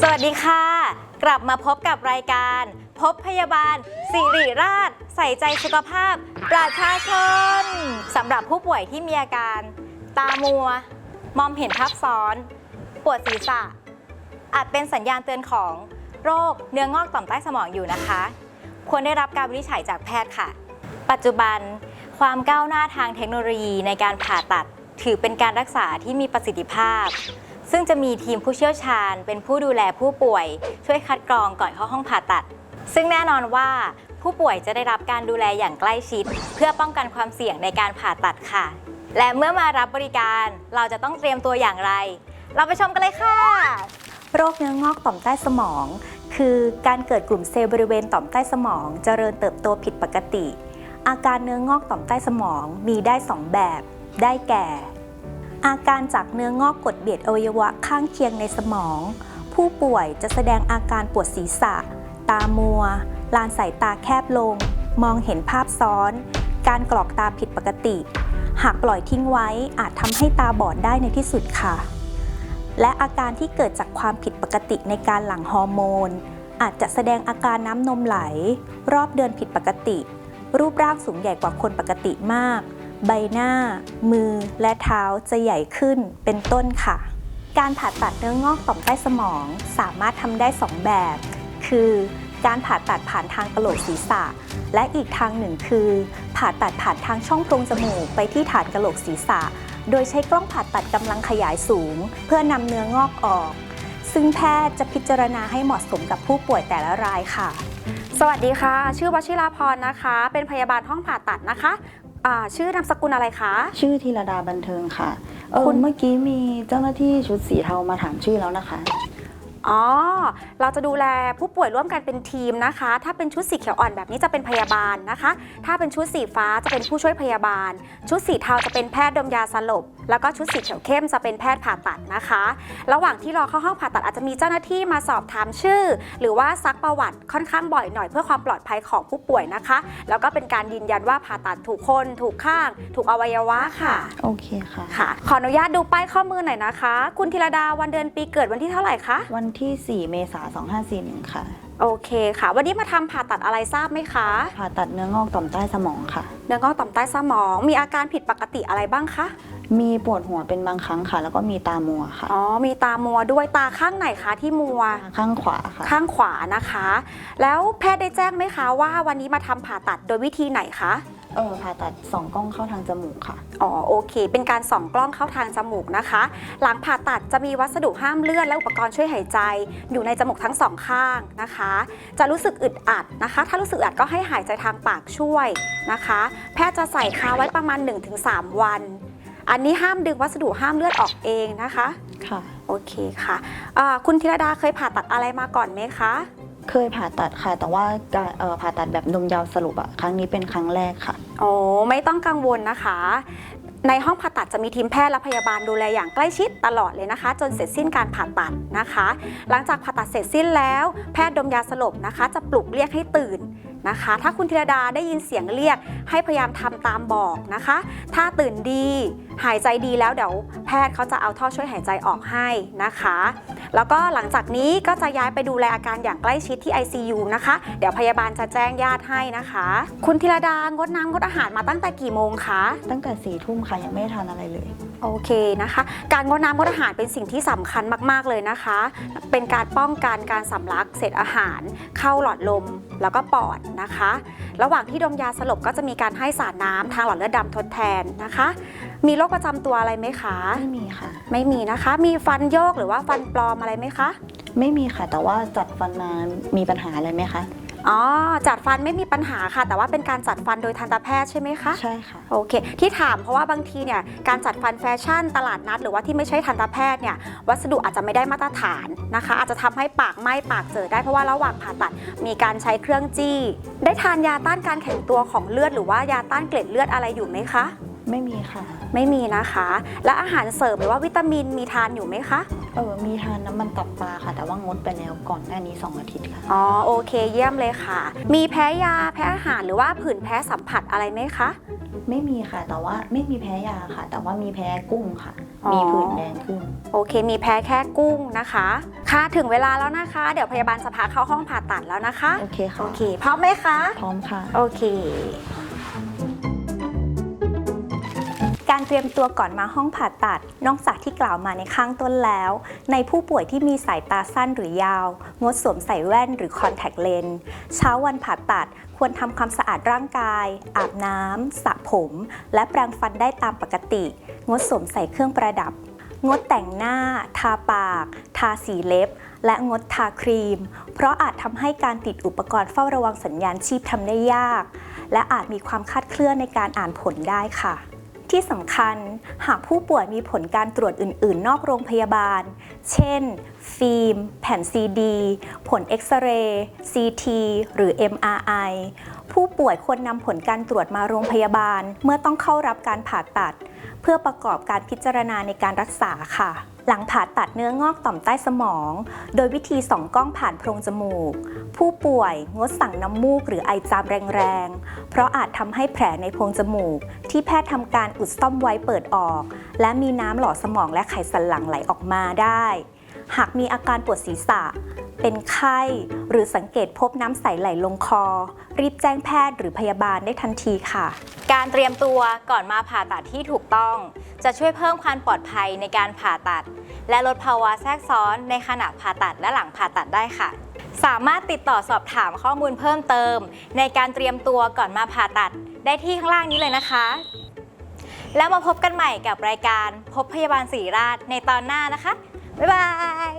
สวัสดีค่ะ กลับมาพบกับรายการ พบพยาบาล สิริราช ใส่ใจสุขภาพ ประชาชนสำหรับผู้ป่วยที่มีอาการ ตามัว มองเห็นภาพซ้อน ปวดศีรษะ อาจเป็นสัญญาณเตือนของโรคเนื้องอกต่อมใต้สมองอยู่นะคะ ควรได้รับการวินิจฉัยจากแพทย์ค่ะ ปัจจุบันความก้าวหน้าทางเทคโนโลยีในการผ่าตัด ถือเป็นการรักษาที่มีประสิทธิภาพ ซึ่งจะมีทีมผู้เชี่ยวชาญ เป็นผู้ดูแลผู้ป่วย ช่วยคัดกรองก่อนเข้าห้องผ่าตัด ซึ่งแน่นอนว่าผู้ป่วยจะได้รับการดูแลอย่างใกล้ชิด เพื่อป้องกันความเสี่ยงในการผ่าตัดค่ะ และเมื่อมารับบริการเราจะต้องเตรียมตัวอย่างไร เราไปชมกันเลยค่ะ โรคเนื้องอกต่อมใต้สมอง คือการเกิดกลุ่มเซลล์บริเวณต่อมใต้สมอง เจริญเติบโตผิดปกติ อาการเนื้องอกต่อมใต้สมองมีได้ 2 แบบ ได้แก่ อาการจากเนื้องอกกดเบียดอวัยวะข้างเคียงในสมอง ผู้ป่วยจะแสดงอาการปวดศีรษะ ตามัว ลานสายตาแคบลง มองเห็นภาพซ้อน การกรอกตาผิดปกติ หากปล่อยทิ้งไว้อาจทำให้ตาบอดได้ในที่สุดค่ะ และอาการที่เกิดจากความผิดปกติในการหลั่งฮอร์โมน อาจจะแสดงอาการน้ำนมไหล รอบเดือนผิดปกติ รูปร่างสูงใหญ่กว่าคนปกติมาก ใบหน้า มือและเท้าจะใหญ่ขึ้นเป็นต้นค่ะ การผ่าตัดเนื้องอกต่อมใต้สมองสามารถทำได้ 2 แบบ คือการผ่าตัดผ่านทางกระโหลกศีรษะ และอีกทางหนึ่งคือ ผ่าตัดผ่านทางช่องโพรงจมูกไปที่ฐานกระโหลกศีรษะ โดยใช้กล้องผ่าตัดกำลังขยายสูง เพื่อนำเนื้องอกออก ซึ่งแพทย์จะพิจารณาให้เหมาะสมกับผู้ป่วยแต่ละรายค่ะ สวัสดีค่ะ ชื่อวชิราพรนะคะ เป็นพยาบาลห้องผ่าตัดนะคะ อ่าชื่อนามสกุลอะไรคะ ชื่อธีรดาบันเทิงค่ะเออคุณเมื่อกี้มีเจ้าหน้าที่ชุดสีเทามาถามชื่อแล้วนะคะ อ๋อ เราจะดูแลผู้ป่วยร่วมกันเป็นทีมนะคะ ถ้าเป็นชุดสีเขียวอ่อนแบบนี้จะเป็นพยาบาลนะคะ ถ้าเป็นชุดสีฟ้าจะเป็นผู้ช่วยพยาบาล ชุดสีเทาจะเป็นแพทย์ดมยาสลบ แล้วก็ชุดสีเขียวเข้มจะเป็นแพทย์ผ่าตัดนะคะ ระหว่างที่รอเข้าห้องผ่าตัดอาจจะมีเจ้าหน้าที่มาสอบถามชื่อ หรือว่าซักประวัติค่อนข้างบ่อยหน่อยเพื่อความปลอดภัยของผู้ป่วยนะคะ แล้วก็เป็นการยืนยันว่าผ่าตัดถูกคน ถูกข้าง ถูกอวัยวะค่ะ โอเคค่ะ ค่ะ ขออนุญาตดูป้ายข้อมือหน่อยนะคะ คุณธีรดาวันเดือนปีเกิดวันที่เท่าไหร่คะ วันที่ 4 เมษายน2541ค่ะ โอเคค่ะ วันนี้มาทำผ่าตัดอะไรทราบไหมคะ ผ่าตัดเนื้องอกต่อมใต้สมองค่ะ เนื้องอกต่อมใต้สมอง มีอาการผิดปกติอะไรบ้างคะ มีปวดหัวเป็นบางครั้งค่ะ แล้วก็มีตามัวค่ะ อ๋อ มีตามัวด้วยตาข้างไหนคะที่มัว ข้างขวาค่ะ ข้างขวานะคะ แล้วแพทย์ได้แจ้งไหมคะว่าวันนี้มาทำผ่าตัดโดยวิธีไหนคะเออผ่าตัดสองกล้องเข้าทางจมูกค่ะ อ๋อโอเค เป็นการส่องกล้องเข้าทางจมูกนะคะ หลังผ่าตัดจะมีวัสดุห้ามเลือดและอุปกรณ์ช่วยหายใจ อยู่ในจมูกทั้งสองข้างนะคะ จะรู้สึกอึดอัดนะคะ ถ้ารู้สึกอึดอัดก็ให้หายใจทางปากช่วยนะคะ แพทย์จะใส่คาไว้ประมาณ 1-3 วัน อันนี้ห้ามดึงวัสดุห้ามเลือดออกเองนะคะ ค่ะ โอเคค่ะอ่าคุณธีรดาเคยผ่าตัดอะไรมาก่อนไหมคะ เคยผ่าตัดค่ะ แต่ว่าการเอ่อผ่าตัดแบบนมยาวสรุปอะครั้งนี้เป็นครั้งแรกค่ะ โอ้ไม่ต้องกังวลนะคะ ในห้องผ่าตัดจะมีทีมแพทย์และพยาบาลดูแลอย่างใกล้ชิดตลอดเลยนะคะ จนเสร็จสิ้นการผ่าตัดนะคะ หลังจากผ่าตัดเสร็จสิ้นแล้ว แพทย์ดมยาสลบนะคะ จะปลุกเรียกให้ตื่นนะคะ ถ้าคุณธีรดาได้ยินเสียงเรียกให้พยายามทำตามบอกนะคะ ถ้าตื่นดี หายใจดีแล้วเดี๋ยวแพทย์เขาจะเอาท่อช่วยหายใจออกให้นะคะ แล้วก็หลังจากนี้ก็จะย้ายไปดูแลอาการอย่างใกล้ชิดที่ ICU นะคะ เดี๋ยวพยาบาลจะแจ้งญาติให้นะคะ คุณธีรดางดน้ำงดอาหารมาตั้งแต่กี่โมงคะ ตั้งแต่สี่ทุ่มค่ะยังไม่ได้ทานอะไรเลย โอเคนะคะ การงดน้ำงดอาหารเป็นสิ่งที่สำคัญมาก ๆ เลยนะคะ เป็นการป้องกันการสำลักเศษอาหาร เข้าหลอดลมแล้วก็ปอดนะคะ ระหว่างที่ดมยาสลบก็จะมีการให้สารน้ำทางหลอดเลือดดำทดแทนนะคะ มีโรคประจำตัวอะไรไหมคะไม่มีค่ะ ไม่มีนะคะ มีฟันโยกหรือว่าฟันปลอมอะไรไหมคะ ไม่มีค่ะ แต่ว่าจัดฟันมามีปัญหาอะไรไหมคะ อ๋อจัดฟันไม่มีปัญหาค่ะ แต่ว่าเป็นการจัดฟันโดยทันตแพทย์ใช่ไหมคะใช่ค่ะ โอเค ที่ถามเพราะว่าบางทีเนี่ยการจัดฟันแฟชั่นตลาดนัด หรือว่าที่ไม่ใช่ทันตแพทย์เนี่ยวัสดุอาจจะไม่ได้มาตรฐานนะคะ อาจจะทำให้ปากไหม้ปากเจอได้เพราะว่าระหว่างผ่าตัดมีการใช้เครื่องจี้ ได้ทานยาต้านการแข็งตัวของเลือด หรือว่ายาต้านเกล็ดเลือดอะไรอยู่ไหมคะ ไม่มีค่ะ ไม่มีนะคะ และอาหารเสริมหรือว่าวิตามินมีทานอยู่ไหมคะ เออมีทานน้ำมันตับปลาค่ะ แต่ว่างดไปแล้วก่อนหน้านี้ 2 อาทิตย์ค่ะ อ๋อโอเคเยี่ยมเลยค่ะ มีแพ้ยาแพ้อาหารหรือว่าผื่นแพ้สัมผัสอะไรไหมคะ ไม่มีค่ะ แต่ว่าไม่มีแพ้ยาค่ะ แต่ว่ามีแพ้กุ้งค่ะออ๋อ มีผื่นแดงขึ้น โอเค มีแพ้แค่กุ้งนะคะ ค่ะถึงเวลาแล้วนะคะ เดี๋ยวพยาบาลจะพาเข้าห้องผ่าตัดแล้วนะคะ โอเคค่ะ โอเคพร้อมไหมคะ พร้อมค่ะ โอเค เตรียมตัวก่อนมาห้องผ่าตัด นอกจากที่กล่าวมาในข้างต้นแล้ว ในผู้ป่วยที่มีสายตาสั้นหรือยาว งดสวมใส่แว่นหรือคอนแทคเลนส์เช้าวันผ่าตัดควรทำความสะอาดร่างกาย อาบน้ำสระผม และแปรงฟันได้ตามปกติ งดสวมใส่เครื่องประดับ งดแต่งหน้า ทาปาก ทาสีเล็บ และงดทาครีม เพราะอาจทำให้การติดอุปกรณ์เฝ้าระวังสัญญาณชีพทำได้ยาก และอาจมีความคลาดเคลื่อนในการอ่านผลได้ค่ะ ที่สำคัญหากผู้ป่วยมีผลการตรวจอื่น ๆ นอกโรงพยาบาล เช่น ฟิล์ม แผ่นซีดี ผลเอ็กซเรย์ซีทีหรือ MRI ผู้ป่วยควรนำผลการตรวจมาโรงพยาบาล เมื่อต้องเข้ารับการผ่าตัด เพื่อประกอบการพิจารณาในการรักษาค่ะ หลังผ่าตัดเนื้องอกต่อมใต้สมอง โดยวิธีส่องกล้องผ่านโพรงจมูก ผู้ป่วยงดสั่งน้ำมูกหรือไอจามแรงๆ เพราะอาจทำให้แผลในโพรงจมูก ที่แพทย์ทำการอุดซ่อมไว้เปิดออก และมีน้ำหล่อสมองและไขสันหลังไหลออกมาได้ หากมีอาการปวดศีรษะ เป็นไข้ หรือสังเกตพบน้ำใสไหลลงคอ รีบแจ้งแพทย์หรือพยาบาลได้ทันทีค่ะ การเตรียมตัวก่อนมาผ่าตัดที่ถูกต้อง จะช่วยเพิ่มความปลอดภัยในการผ่าตัด และลดภาวะแทรกซ้อนในขณะผ่าตัดและหลังผ่าตัดได้ค่ะ สามารถติดต่อสอบถามข้อมูลเพิ่มเติม ในการเตรียมตัวก่อนมาผ่าตัดได้ที่ข้างล่างนี้เลยนะคะ แล้วมาพบกันใหม่กับรายการพบพยาบาลศรีราชในตอนหน้านะคะ บ๊ายบาย